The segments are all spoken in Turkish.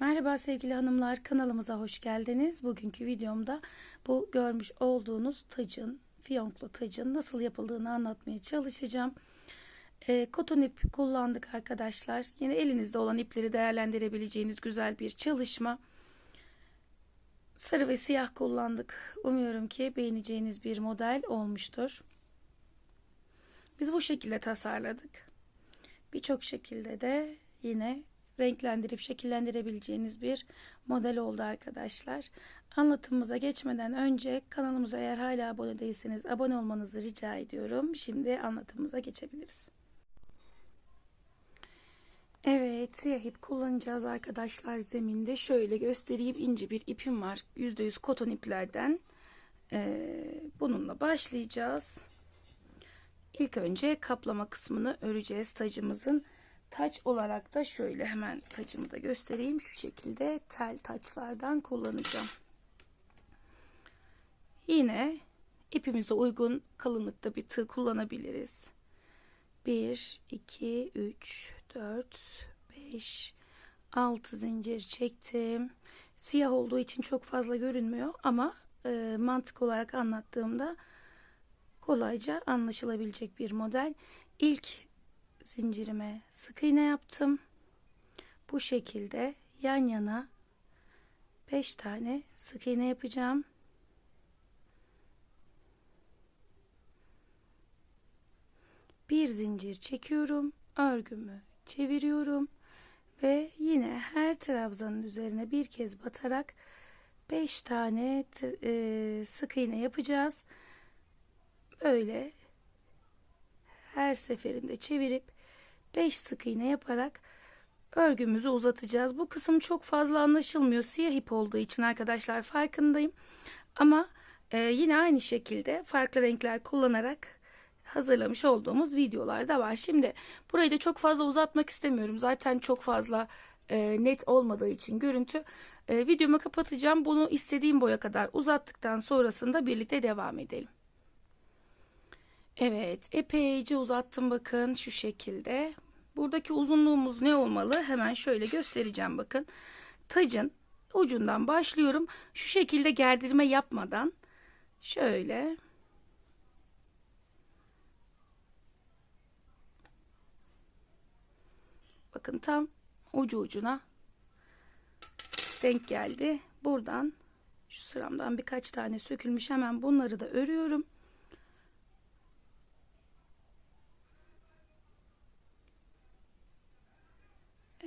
Merhaba sevgili hanımlar kanalımıza hoş geldiniz. Bugünkü videomda bu görmüş olduğunuz tacın, fiyonklu tacın nasıl yapıldığını anlatmaya çalışacağım. E, koton ip kullandık arkadaşlar. Yine elinizde olan ipleri değerlendirebileceğiniz güzel bir çalışma. Sarı ve siyah kullandık. Umuyorum ki beğeneceğiniz bir model olmuştur. Biz bu şekilde tasarladık. Birçok şekilde de yine renklendirip şekillendirebileceğiniz bir model oldu arkadaşlar. Anlatımımıza geçmeden önce kanalımıza eğer hala abone değilseniz abone olmanızı rica ediyorum. Şimdi anlatımımıza geçebiliriz. Evet siyah ip kullanacağız arkadaşlar zeminde. Şöyle göstereyim ince bir ipim var. %100 koton iplerden. Ee, bununla başlayacağız. İlk önce kaplama kısmını öreceğiz tacımızın. Taç olarak da şöyle hemen tacımı da göstereyim. Şu şekilde tel taçlardan kullanacağım. Yine ipimize uygun kalınlıkta bir tığ kullanabiliriz. 1, 2, 3, 4, 5, 6 zincir çektim. Siyah olduğu için çok fazla görünmüyor ama e, mantık olarak anlattığımda kolayca anlaşılabilecek bir model. İlk zincirime sık iğne yaptım. Bu şekilde yan yana 5 tane sık iğne yapacağım. Bir zincir çekiyorum. Örgümü çeviriyorum ve yine her trabzanın üzerine bir kez batarak 5 tane e, sık iğne yapacağız. Böyle her seferinde çevirip 5 sık iğne yaparak örgümüzü uzatacağız. Bu kısım çok fazla anlaşılmıyor. Siyah ip olduğu için arkadaşlar farkındayım. Ama e, yine aynı şekilde farklı renkler kullanarak hazırlamış olduğumuz videolar da var. Şimdi burayı da çok fazla uzatmak istemiyorum. Zaten çok fazla e, net olmadığı için görüntü. E, videomu kapatacağım. Bunu istediğim boya kadar uzattıktan sonrasında birlikte devam edelim. Evet epeyce uzattım bakın şu şekilde. Buradaki uzunluğumuz ne olmalı? Hemen şöyle göstereceğim bakın. Tacın ucundan başlıyorum. Şu şekilde gerdirme yapmadan şöyle bakın tam ucu ucuna denk geldi. Buradan şu sıramdan birkaç tane sökülmüş hemen bunları da örüyorum.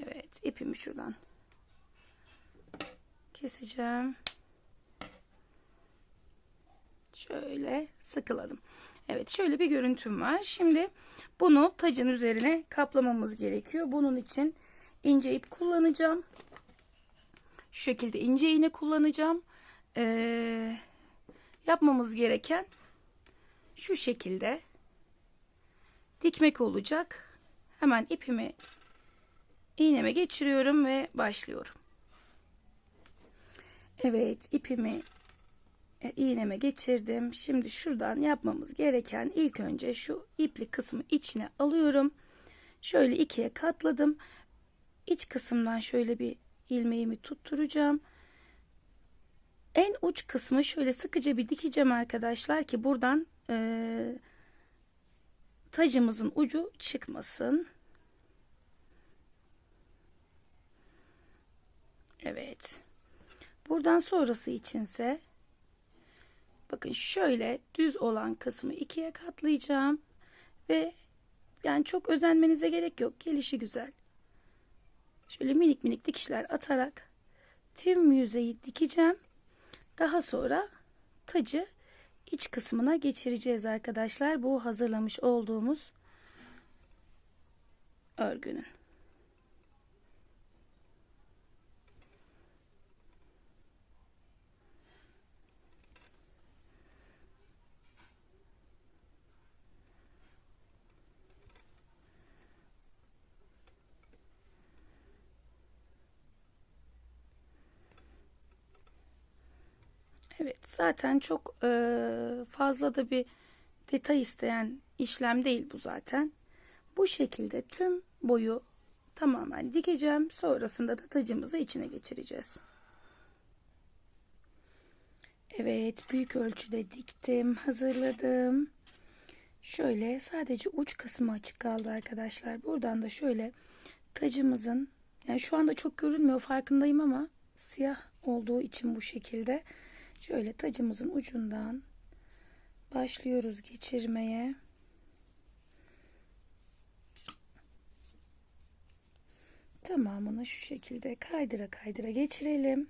Evet ipimi şuradan keseceğim. Şöyle sıkıladım. Evet şöyle bir görüntüm var. Şimdi bunu tacın üzerine kaplamamız gerekiyor. Bunun için ince ip kullanacağım. Şu şekilde ince iğne kullanacağım. Ee, yapmamız gereken şu şekilde dikmek olacak. Hemen ipimi iğneme geçiriyorum ve başlıyorum. Evet ipimi e, iğneme geçirdim. Şimdi şuradan yapmamız gereken ilk önce şu ipli kısmı içine alıyorum. Şöyle ikiye katladım. İç kısımdan şöyle bir ilmeğimi tutturacağım. En uç kısmı şöyle sıkıca bir dikeceğim arkadaşlar ki buradan e, tacımızın ucu çıkmasın. Evet. Buradan sonrası içinse bakın şöyle düz olan kısmı ikiye katlayacağım ve yani çok özenmenize gerek yok. Gelişi güzel. Şöyle minik minik dikişler atarak tüm yüzeyi dikeceğim. Daha sonra tacı iç kısmına geçireceğiz arkadaşlar. Bu hazırlamış olduğumuz örgünün. Evet zaten çok e, fazla da bir detay isteyen işlem değil bu zaten. Bu şekilde tüm boyu tamamen dikeceğim. Sonrasında da tacımızı içine geçireceğiz. Evet büyük ölçüde diktim hazırladım. Şöyle sadece uç kısmı açık kaldı arkadaşlar. Buradan da şöyle tacımızın yani şu anda çok görünmüyor farkındayım ama siyah olduğu için bu şekilde şöyle tacımızın ucundan başlıyoruz geçirmeye. Tamamını şu şekilde kaydıra kaydıra geçirelim.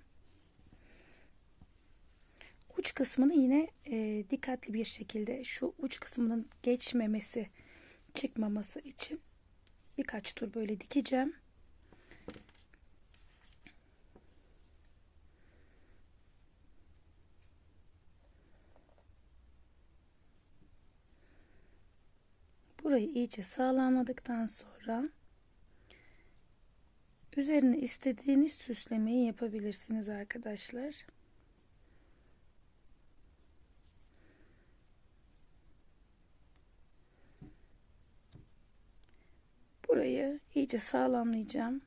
Uç kısmını yine e, dikkatli bir şekilde şu uç kısmının geçmemesi, çıkmaması için birkaç tur böyle dikeceğim. Burayı iyice sağlamladıktan sonra üzerine istediğiniz süslemeyi yapabilirsiniz arkadaşlar. Burayı iyice sağlamlayacağım.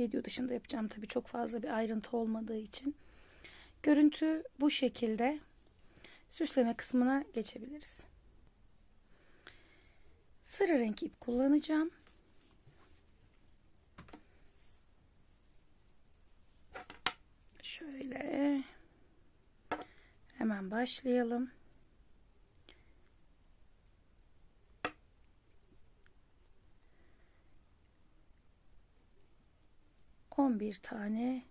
Video dışında yapacağım tabii çok fazla bir ayrıntı olmadığı için. Görüntü bu şekilde. Süsleme kısmına geçebiliriz. Sarı renk ip kullanacağım. Şöyle hemen başlayalım. On bir tane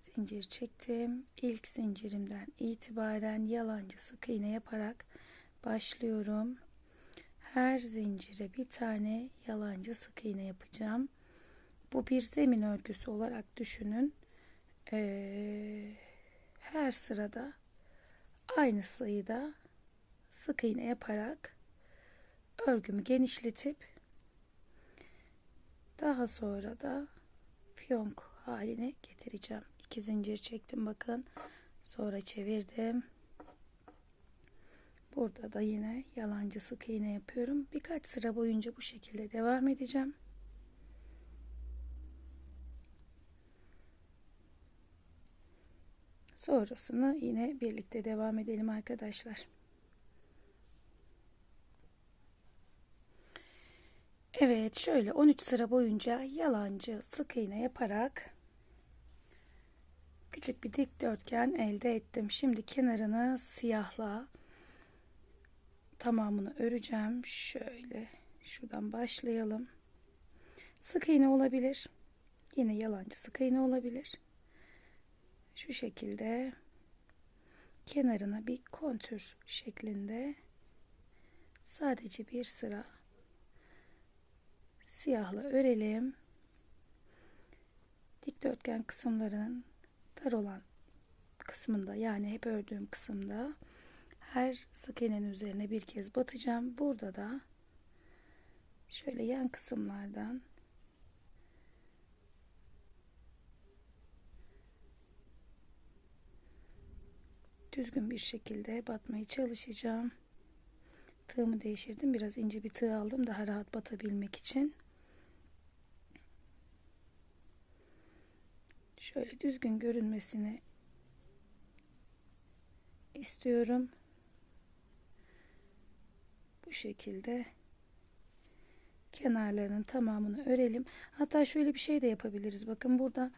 zincir çektim. İlk zincirimden itibaren yalancı sık iğne yaparak başlıyorum. Her zincire bir tane yalancı sık iğne yapacağım. Bu bir zemin örgüsü olarak düşünün. Ee, her sırada aynı sayıda sık iğne yaparak örgümü genişletip daha sonra da fiyonk haline getireceğim. İki zincir çektim bakın. Sonra çevirdim. Burada da yine yalancı sık iğne yapıyorum. Birkaç sıra boyunca bu şekilde devam edeceğim. Sonrasını yine birlikte devam edelim arkadaşlar. Evet şöyle 13 sıra boyunca yalancı sık iğne yaparak küçük bir dikdörtgen elde ettim. Şimdi kenarını siyahla tamamını öreceğim. Şöyle şuradan başlayalım. Sık iğne olabilir. Yine yalancı sık iğne olabilir. Şu şekilde kenarına bir kontür şeklinde sadece bir sıra siyahla örelim. Dikdörtgen kısımlarının dar olan kısmında yani hep ördüğüm kısımda her sık iğnenin üzerine bir kez batacağım. Burada da şöyle yan kısımlardan düzgün bir şekilde batmaya çalışacağım. Tığımı değiştirdim. Biraz ince bir tığ aldım daha rahat batabilmek için. Şöyle düzgün görünmesini istiyorum. Şekilde kenarlarının tamamını örelim. Hatta şöyle bir şey de yapabiliriz. Bakın burada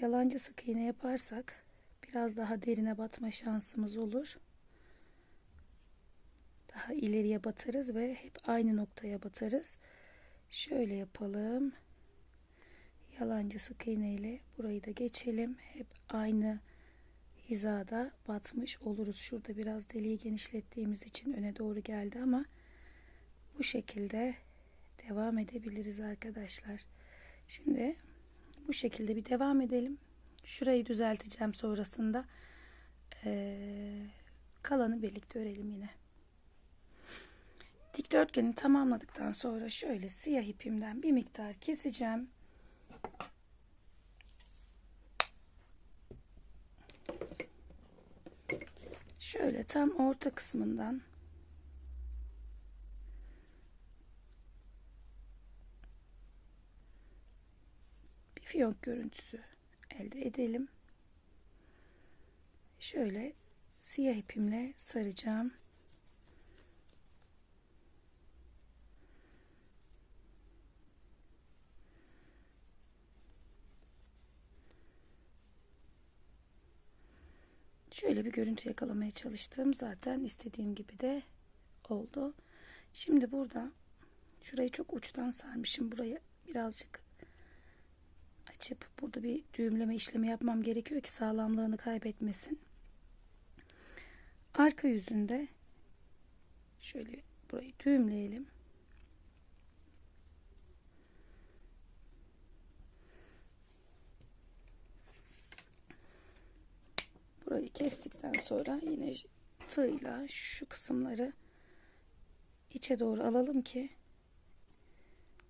yalancı sık iğne yaparsak biraz daha derine batma şansımız olur. Daha ileriye batarız ve hep aynı noktaya batarız. Şöyle yapalım. Yalancı sık iğne ile burayı da geçelim. Hep aynı hizada batmış oluruz. Şurada biraz deliği genişlettiğimiz için öne doğru geldi ama bu şekilde devam edebiliriz arkadaşlar. Şimdi bu şekilde bir devam edelim. Şurayı düzelteceğim sonrasında. Ee, kalanı birlikte örelim yine. Dikdörtgeni tamamladıktan sonra şöyle siyah ipimden bir miktar keseceğim. Şöyle tam orta kısmından bir fiyonk görüntüsü elde edelim. Şöyle siyah ipimle saracağım. Şöyle bir görüntü yakalamaya çalıştım. Zaten istediğim gibi de oldu. Şimdi burada şurayı çok uçtan sarmışım. Burayı birazcık açıp burada bir düğümleme işlemi yapmam gerekiyor ki sağlamlığını kaybetmesin. Arka yüzünde şöyle burayı düğümleyelim. Burayı kestikten sonra yine tığla şu kısımları içe doğru alalım ki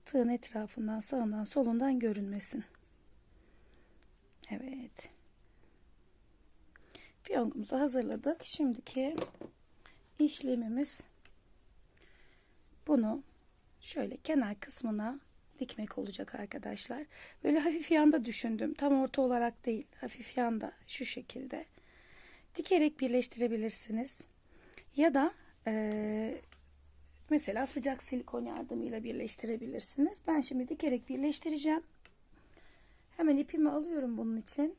tığın etrafından sağından solundan görünmesin. Evet. Fiyongumuzu hazırladık. Şimdiki işlemimiz bunu şöyle kenar kısmına dikmek olacak arkadaşlar. Böyle hafif yanda düşündüm. Tam orta olarak değil. Hafif yanda şu şekilde. Dikerek birleştirebilirsiniz. Ya da e, mesela sıcak silikon yardımıyla birleştirebilirsiniz. Ben şimdi dikerek birleştireceğim. Hemen ipimi alıyorum bunun için.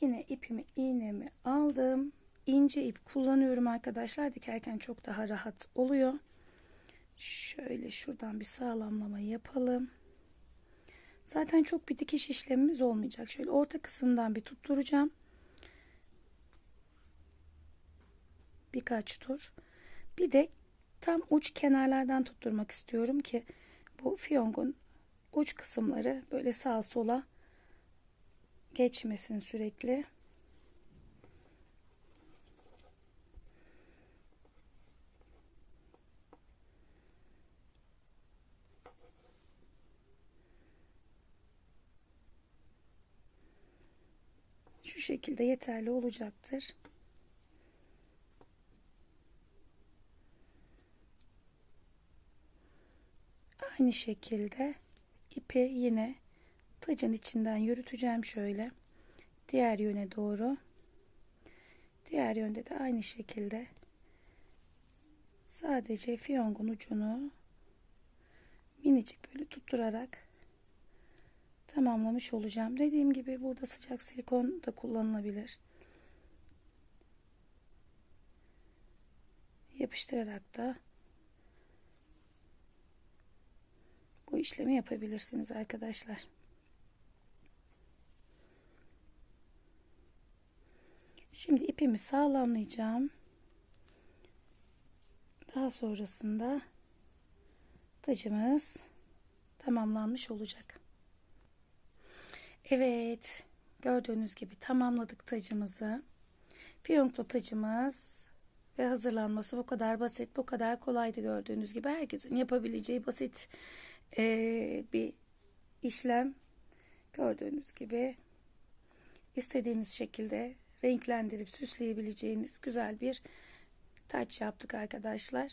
Yine ipimi iğnemi aldım. İnce ip kullanıyorum arkadaşlar. Dikerken çok daha rahat oluyor. Şöyle şuradan bir sağlamlama yapalım. Zaten çok bir dikiş işlemimiz olmayacak. Şöyle orta kısımdan bir tutturacağım. Birkaç tur. Bir de tam uç kenarlardan tutturmak istiyorum ki bu fiyongun uç kısımları böyle sağa sola geçmesin sürekli. Şu şekilde yeterli olacaktır. Aynı şekilde ipi yine tacın içinden yürüteceğim şöyle. Diğer yöne doğru. Diğer yönde de aynı şekilde sadece fiyongun ucunu minicik böyle tutturarak tamamlamış olacağım. Dediğim gibi burada sıcak silikon da kullanılabilir. Yapıştırarak da bu işlemi yapabilirsiniz arkadaşlar. Şimdi ipimi sağlamlayacağım. Daha sonrasında tacımız tamamlanmış olacak. Evet, gördüğünüz gibi tamamladık tacımızı. Fiyonklu tacımız ve hazırlanması bu kadar basit, bu kadar kolaydı gördüğünüz gibi. Herkesin yapabileceği basit e, bir işlem. Gördüğünüz gibi istediğiniz şekilde renklendirip süsleyebileceğiniz güzel bir taç yaptık arkadaşlar.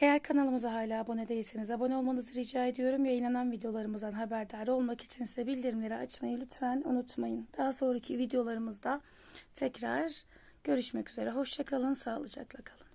Eğer kanalımıza hala abone değilseniz abone olmanızı rica ediyorum. Yayınlanan videolarımızdan haberdar olmak için ise bildirimleri açmayı lütfen unutmayın. Daha sonraki videolarımızda tekrar görüşmek üzere. Hoşçakalın, sağlıcakla kalın.